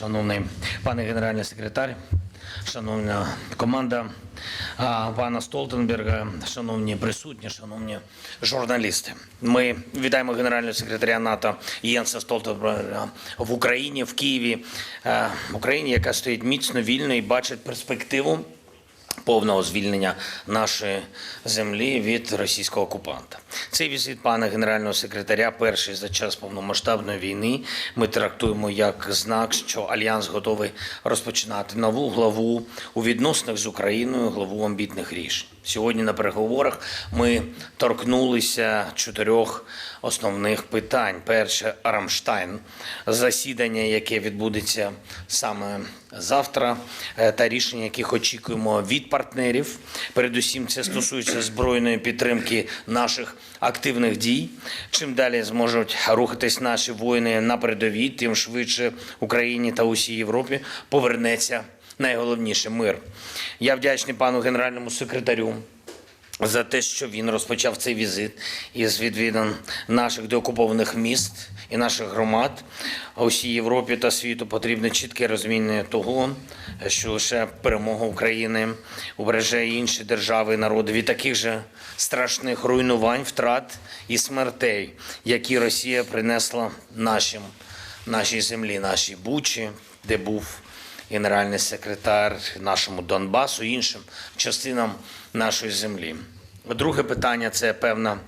шановний пане генеральний секретар, шановна команда пана Столтенберга, шановні присутні, шановні журналісти. Ми вітаємо генерального секретаря НАТО Єнса Столтенберга в Україні, в Києві, Україні, яка стоїть міцно, вільно і бачить перспективу повного звільнення нашої землі від російського окупанта. Цей візит пана генерального секретаря, перший за час повномасштабної війни, ми трактуємо як знак, що альянс готовий розпочинати нову главу у відносинах з Україною, главу амбітних рішень. Сьогодні на переговорах ми торкнулися чотирьох основних питань. Перше Рамштайн, засідання, яке відбудеться саме завтра, е, та рішення, яких очікуємо від партнерів. Передусім, це стосується збройної підтримки наших активних дій. Чим далі зможуть рухатись наші воїни на передовій, тим швидше Україні та усій Європі повернеться найголовніше мир. Я вдячний пану генеральному секретарю за те, що він розпочав цей візит із відвідин наших деокупованих міст і наших громад. Усій Європі та світу потрібне чітке розуміння того, що лише перемога України убереже інші держави і народи від таких же страшних руйнувань, втрат і смертей, які Росія принесла нашим, нашій землі, нашій Бучі, де був генеральний секретар нашому Донбасу, іншим частинам нашої землі. Друге питання це певна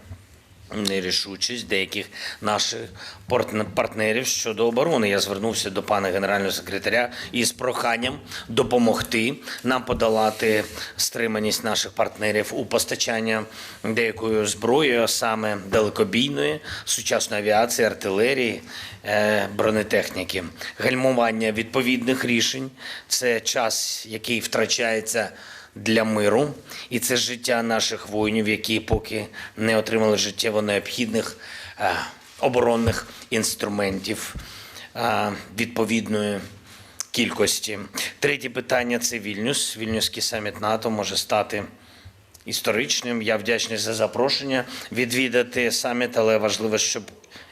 нерішучість деяких наших партн- партнерів щодо оборони. Я звернувся до пана генерального секретаря із проханням допомогти нам подолати стриманість наших партнерів у постачанні деякої зброї, а саме далекобійної, сучасної авіації, артилерії, е, бронетехніки, гальмування відповідних рішень. Це час, який втрачається для миру, і це життя наших воїнів, які поки не отримали життєво необхідних е, оборонних інструментів е, відповідної кількості. Третє питання це Вільнюс. Вільнюський саміт НАТО може стати історичним. Я вдячний за запрошення відвідати саміт, але важливо, щоб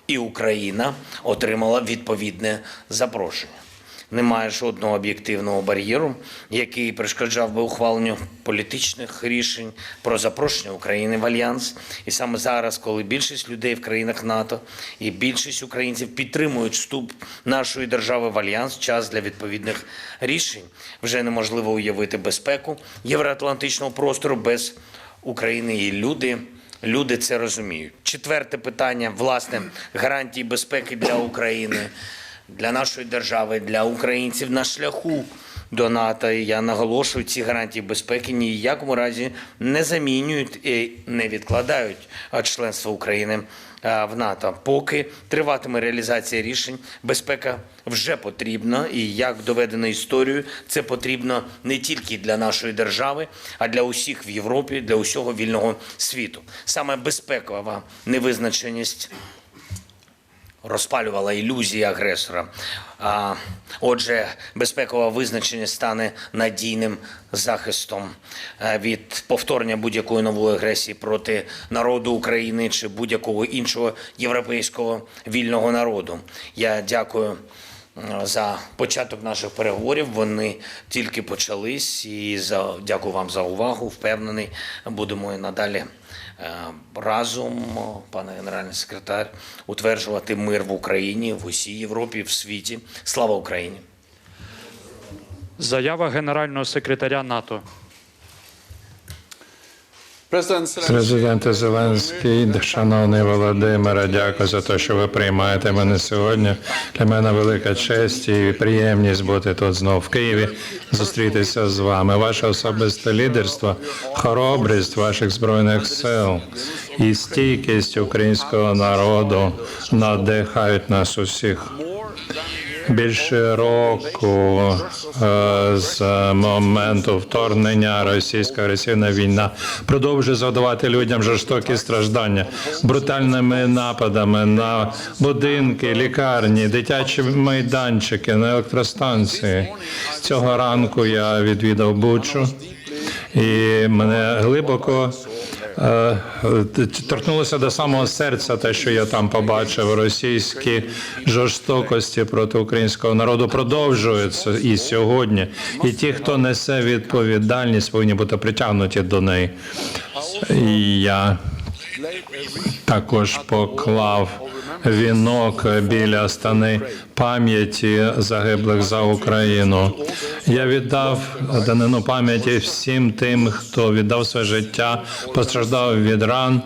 і Україна отримала відповідне запрошення. Немає жодного об'єктивного бар'єру, який перешкоджав би ухваленню політичних рішень про запрошення України в альянс. І саме зараз, коли більшість людей в країнах НАТО і більшість українців підтримують вступ нашої держави в альянс, час для відповідних рішень вже неможливо уявити безпеку євроатлантичного простору без України і люди. Люди це розуміють. Четверте питання власне гарантії безпеки для України, для нашої держави, для українців на шляху до НАТО. Я наголошую, ці гарантії безпеки ні в якому разі не замінюють і не відкладають членство України в НАТО. Поки триватиме реалізація рішень, безпека вже потрібна, і як доведено історією, це потрібно не тільки для нашої держави, а для усіх в Європі, для усього вільного світу. Саме безпекова невизначеність розпалювала ілюзії агресора. А, Отже, безпекова визначеність стане надійним захистом е, від повторення будь-якої нової агресії проти народу України чи будь-якого іншого європейського вільного народу. Я дякую. За початок наших переговорів вони тільки почались, і за дякую вам за увагу. Впевнений, будемо і надалі разом, пане генеральний секретар, утверджувати мир в Україні, в усій Європі, в світі. Слава Україні! Заява генерального секретаря НАТО. Президенте Зеленський, шановний Володимире, дякую за те, що ви приймаєте мене сьогодні. Для мене велика честь і приємність бути тут знов в Києві, зустрітися з вами. Ваше особисте лідерство, хоробрість ваших збройних сил і стійкість українського народу надихають нас усіх. Більше року е, з моменту вторгнення російська агресивна війна продовжує завдавати людям жорстокі страждання брутальними нападами на будинки, лікарні, дитячі майданчики, на електростанції. Цього ранку я відвідав Бучу, і мене глибоко торкнулося до самого серця, те, що я там побачив. Російські жорстокості проти українського народу продовжуються і сьогодні. І ті, хто несе відповідальність, повинні бути притягнуті до неї. І я також поклав вінок біля стани пам'яті загиблих за Україну. Я віддав данину пам'яті всім тим, хто віддав своє життя, постраждав від ран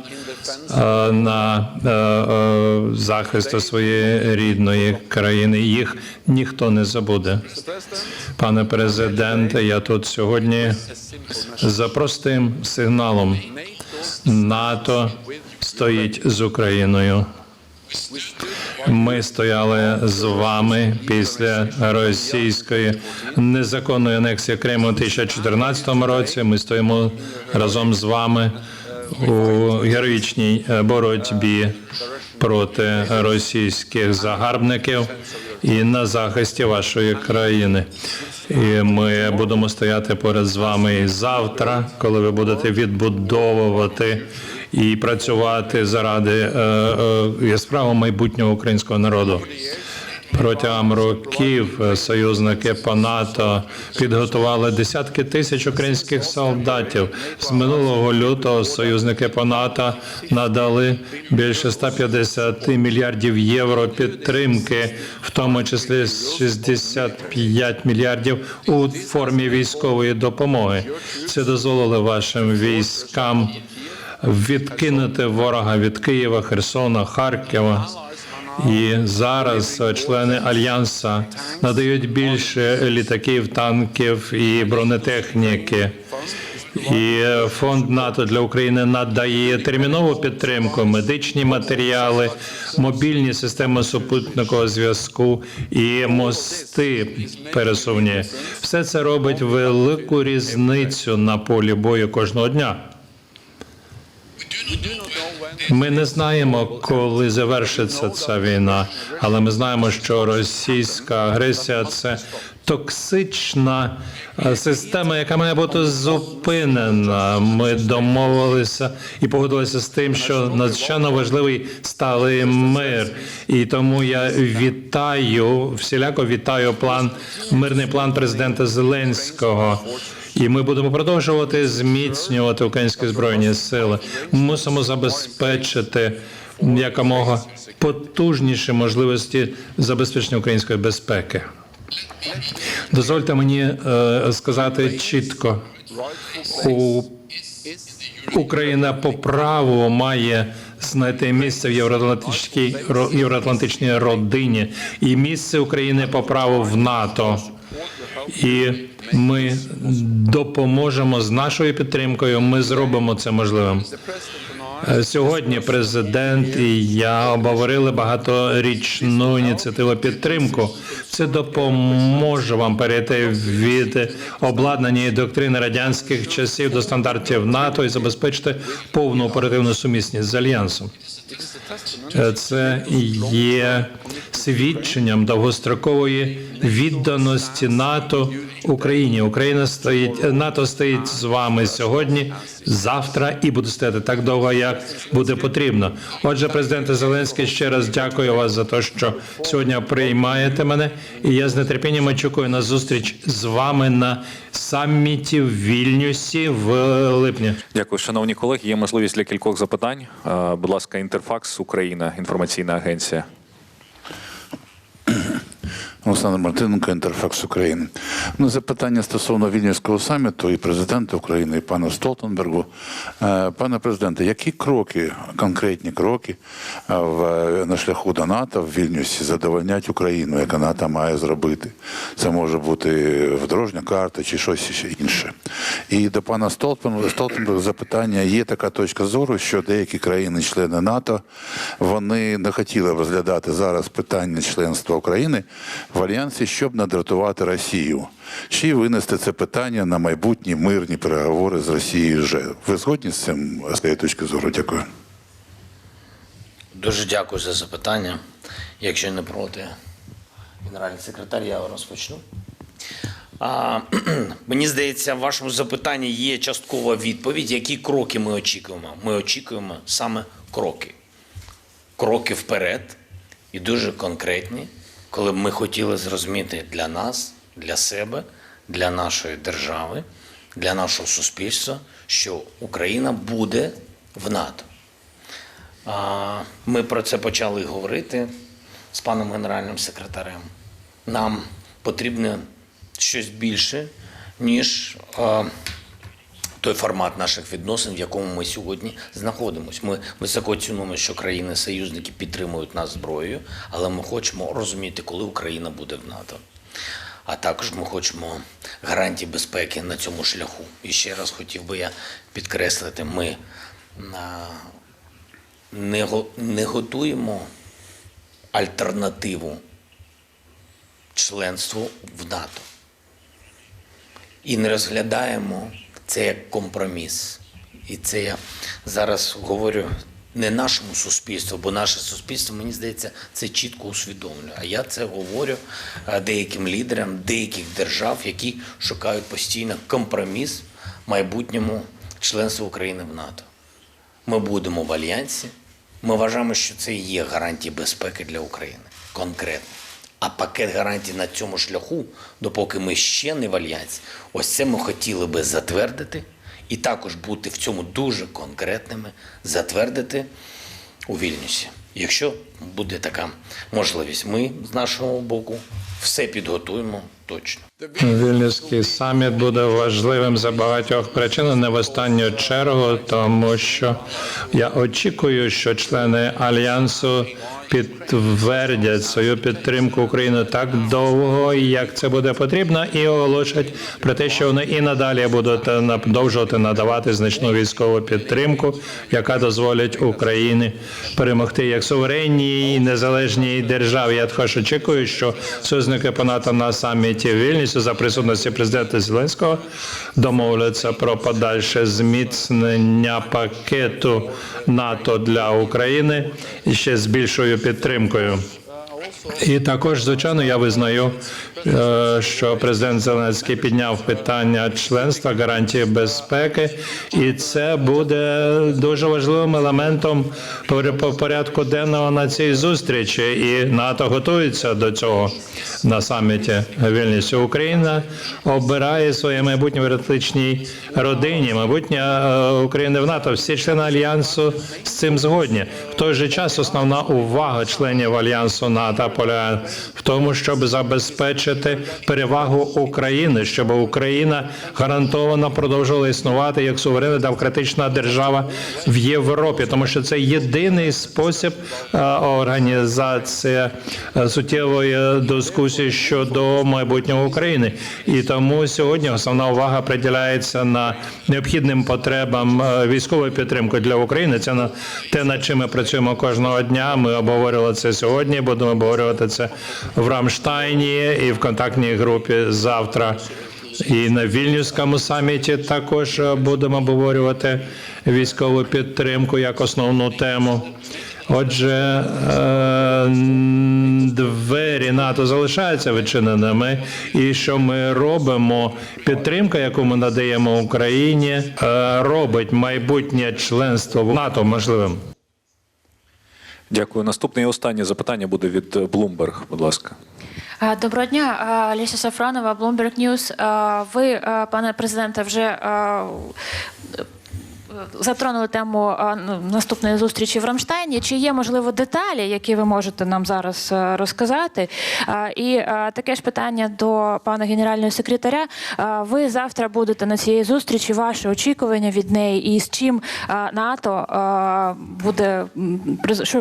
е, на е, е, захисту своєї рідної країни. Їх ніхто не забуде. Пане президенте, я тут сьогодні за простим сигналом. НАТО стоїть з Україною. Ми стояли з вами після російської незаконної анексії Криму у 2014 році. Ми стоїмо разом з вами у героїчній е, боротьбі проти російських загарбників і на захисті вашої країни. І ми будемо стояти поряд з вами і завтра, коли ви будете відбудовувати і працювати заради е, е, майбутнього українського народу. Протягом років е, союзники по НАТО підготували десятки тисяч українських солдатів. З минулого лютого союзники по НАТО надали більше 150 мільярдів євро підтримки, в тому числі 65 мільярдів у формі військової допомоги. Це дозволило вашим військам відкинути ворога від Києва, Херсона, Харкова. І зараз члени альянса надають більше літаків, танків і бронетехніки. І фонд НАТО для України надає термінову підтримку, медичні матеріали, мобільні системи супутникового зв'язку і мости пересувні. Все це робить велику різницю на полі бою кожного дня. Ми не знаємо, коли завершиться ця війна, але ми знаємо, що російська агресія це токсична е, система, яка має бути зупинена. Ми домовилися і погодилися з тим, що надзвичайно важливий сталий мир. І тому я вітаю всіляко вітаю план мирний план президента Зеленського. І ми будемо продовжувати зміцнювати українські збройні сили. Ми мусимо забезпечити якомога потужніші можливості забезпечення української безпеки. Дозвольте мені е, сказати чітко, у Україна по праву має знайти місце в євроатлантичній ро- євроатлантичній родині і місце України по праву в НАТО. І ми допоможемо з нашою підтримкою. Ми зробимо це можливим. Е, Сьогодні президент і я обговорили багаторічну ініціативу підтримку. Це допоможе вам перейти від обладнання і доктрини радянських часів до стандартів НАТО і забезпечити повну оперативну сумісність з альянсом. Е, Це є свідченням довгострокової відданості НАТО Україні. Україна стоїть НАТО стоїть з вами сьогодні, завтра і буде стояти так довго, як буде потрібно. Отже, президенте Зеленський, ще раз дякую вас за те, що сьогодні приймаєте мене, і я з нетерпінням очікую на зустріч з вами на саміті в Вільнюсі в липні. Дякую, шановні колеги. Є можливість для кількох запитань. Е, Будь ласка, Інтерфакс Україна, інформаційна агенція. Олександр Мартиненко, Інтерфакс України. Ну, запитання стосовно вільнівського саміту і президента України, і пана Столтенбергу. Е, Пане президенте, які кроки, конкретні кроки е, в, на шляху до НАТО в Вільнюсі задовольнять Україну, яка НАТО має зробити? Це може бути дорожня карта чи щось інше. І до пана Столтенберга, запитання: є така точка зору, що деякі країни-члени НАТО вони не хотіли розглядати зараз питання членства України в альянсі, щоб не дратувати Росію. Чи винести це питання на майбутні мирні переговори з Росією вже? Ви згодні з цим з цієї точки зору? Дякую. Дуже дякую за запитання. Якщо не проти, генеральний секретар, я розпочну. Мені здається, в вашому запитанні є часткова відповідь, які кроки ми очікуємо. Ми очікуємо саме кроки. Кроки вперед і дуже конкретні, коли б ми хотіли зрозуміти для нас, для себе, для нашої держави, для нашого суспільства, що Україна буде в НАТО. Ми про це почали говорити з паном генеральним секретарем. Нам потрібно щось більше, ніж а, той формат наших відносин, в якому ми сьогодні знаходимося. Ми високо цінуємо, що країни-союзники підтримують нас зброєю, але ми хочемо розуміти, коли Україна буде в НАТО. А також ми хочемо гарантій безпеки на цьому шляху. І ще раз хотів би я підкреслити, ми не готуємо альтернативу членству в НАТО. І не розглядаємо це як компроміс. І це я зараз говорю не нашому суспільству, бо наше суспільство, мені здається, це чітко усвідомлює. А я це говорю деяким лідерам деяких держав, які шукають постійно компроміс майбутньому членству України в НАТО. Ми будемо в альянсі. Ми вважаємо, що це є гарантії безпеки для України конкретно. А пакет гарантій на цьому шляху, допоки ми ще не в альянсі, ось це ми хотіли би затвердити і також бути в цьому дуже конкретними, затвердити у Вільнюсі. Якщо буде така можливість, ми з нашого боку все підготуємо точно. Вільнюський саміт буде важливим за багатьох причин, не в останню чергу, тому що я очікую, що члени альянсу підтвердять свою підтримку України так довго, як це буде потрібно, і оголошать про те, що вони і надалі будуть продовжувати надавати значну військову підтримку, яка дозволить Україні перемогти як суверенній незалежній державі. Я також очікую, що союзники по НАТО на саміті в Вільнюсі за присутності президента Зеленського домовляться про подальше зміцнення пакету НАТО для України і ще з більшою підтримкою. І також, звичайно, я визнаю, е, що президент Зеленський підняв питання членства гарантії безпеки, і це буде дуже важливим елементом пор- по порядку денного на цій зустрічі. І НАТО готується до цього на саміті Вільнюсі. Україна обирає своє майбутнє в атлантичній родині, майбутнє е, України в НАТО. Всі члени альянсу з цим згодні. В той же час основна увага членів альянсу НАТО полягає в тому, щоб забезпечити перевагу України, щоб Україна гарантовано продовжувала існувати як суверенна демократична держава в Європі, тому що це єдиний спосіб е, організації е, суттєвої дискусії щодо майбутнього України. І тому сьогодні основна увага приділяється на необхідним потребам е, військової підтримки для України. Це на те, над чим ми працюємо кожного дня. Ми обговорювали це сьогодні. Будемо обговорювати це в Рамштайні і в контактній групі завтра. І на вільнюському саміті також будемо обговорювати військову підтримку як основну тему. Отже, е, двері НАТО залишаються відчиненими, і що ми робимо? Підтримка, яку ми надаємо Україні, е, робить майбутнє членство в НАТО можливим. Дякую. Наступне і останнє запитання буде від Bloomberg, будь ласка. Е, Доброго дня, Е, Леся Сафронова, Bloomberg News. Е, Ви, е, пане президенте, вже е, затронули тему ну, наступної зустрічі в Рамштайні. Чи є можливо деталі, які ви можете нам зараз е, розказати? І е, таке ж питання до пана генерального секретаря. Ви завтра будете на цій зустрічі. Ваші очікування від неї, і з чим НАТО буде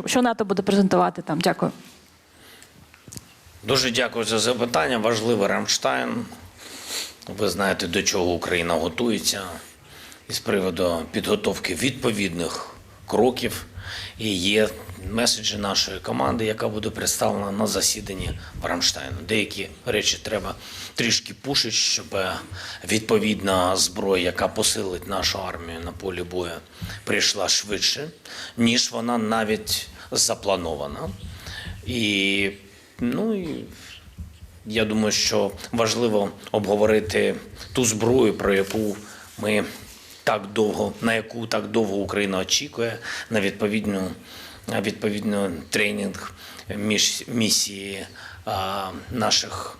що НАТО буде презентувати там? Дякую. Дуже дякую за запитання. Важливий Рамштайн. Ви знаєте, до чого Україна готується із приводу підготовки відповідних кроків. І є меседжі нашої команди, яка буде представлена на засіданні Рамштайну. Деякі речі треба трішки пушити, щоб відповідна зброя, яка посилить нашу армію на полі бою, прийшла швидше, ніж вона навіть запланована. І, ну, і Я думаю, що важливо обговорити ту зброю, про яку ми так довго, на яку так довго Україна очікує, на відповідну, на відповідну тренінг між місії а, наших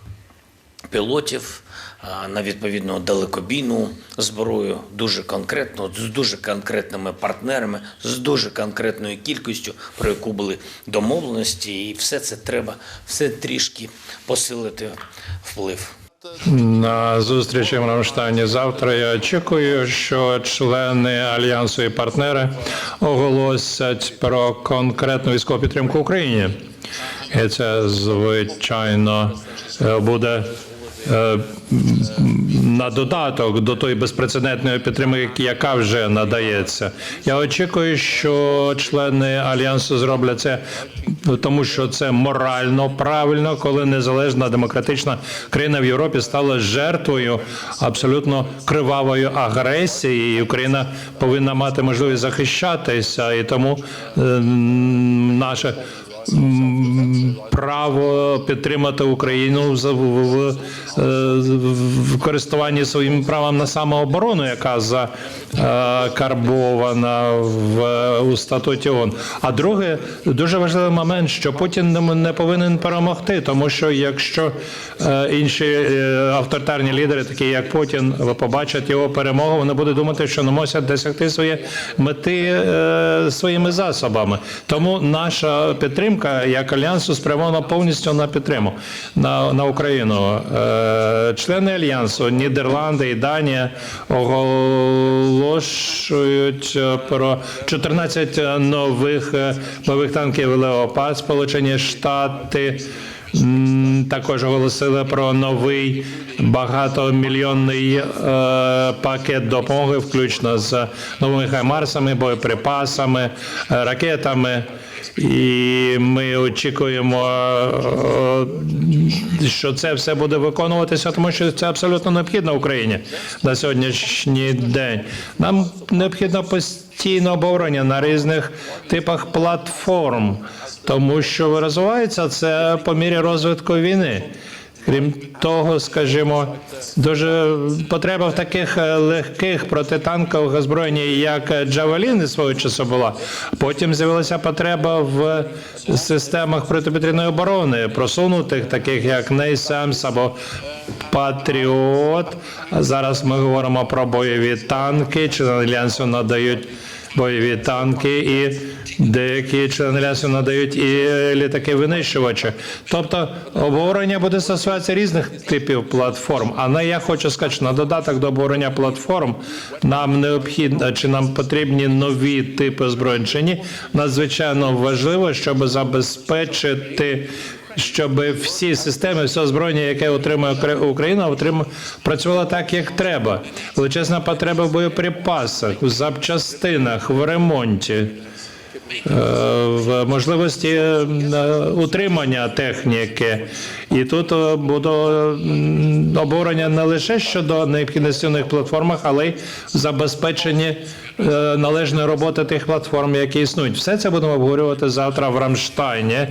пілотів а, на відповідну далекобійну зброю, дуже конкретно, з дуже конкретними партнерами, з дуже конкретною кількістю, про яку були домовленості, і все це треба, все трішки посилити вплив. На зустрічі в Рамштайні завтра я очікую, що члени альянсу і партнери оголосять про конкретну військову підтримку Україні. І це звичайно е, буде е, на додаток до тої безпрецедентної підтримки, яка вже надається. Я очікую, що члени альянсу зроблять це, тому що це морально правильно, коли незалежна демократична країна в Європі стала жертвою абсолютно кривавої агресії, і Україна повинна мати можливість захищатися, і тому е, наше право підтримати Україну в, в, в, в користуванні своїм правом на самооборону, яка закарбована в у статуті ООН. А друге, дуже важливий момент, що Путін не- не повинен перемогти, тому що якщо е, інші е, авторитарні лідери, такі як Путін, побачать його перемогу, вони будуть думати, що не можуть досягти свої мети е, своїми засобами. Тому наша підтримка як альянсу спрямована повністю на підтримку на, на Україну. Е, члени альянсу Нідерланди і Данія оголошують е, про 14 нових е, бойових танків Леопард. Сполучені Штати. Також оголосили про новий багатомільйонний е, пакет допомоги, включно з новими хаймарсами, боєприпасами, ракетами. І ми очікуємо, е, що це все буде виконуватися, тому що це абсолютно необхідно Україні на сьогоднішній день. Нам необхідно постійне обговорення на різних типах платформ, тому що розвивається це по мірі розвитку війни. Крім того, скажімо, дуже потреба в таких е, легких протитанкових озброєнь, як Джавеліни свого часу була. Потім з'явилася потреба в системах протиповітряної оборони, просунутих, таких як NASAMS або Патріот. Зараз ми говоримо про бойові танки, чи на альянсу надають бойові танки, і деякі члени альянсу надають і літаки винищувачі. Тобто обговорення буде стосуватися різних типів платформ. А на я хочу сказати, що на додаток до обговорення платформ нам необхідно чи нам потрібні нові типи озброєнь чи ні. Надзвичайно важливо, щоб забезпечити. Щоб всі системи, все озброєння, яке отримує Укра- Україна, отрим... працювало так, як треба. Величезна потреба в боєприпасах, в запчастинах, в ремонті, в можливості е, утримання техніки. І тут е, буде обговорення не лише щодо необхідності них платформах, але й забезпечення е, належної роботи тих платформ, які існують. Все це будемо обговорювати завтра в Рамштайні.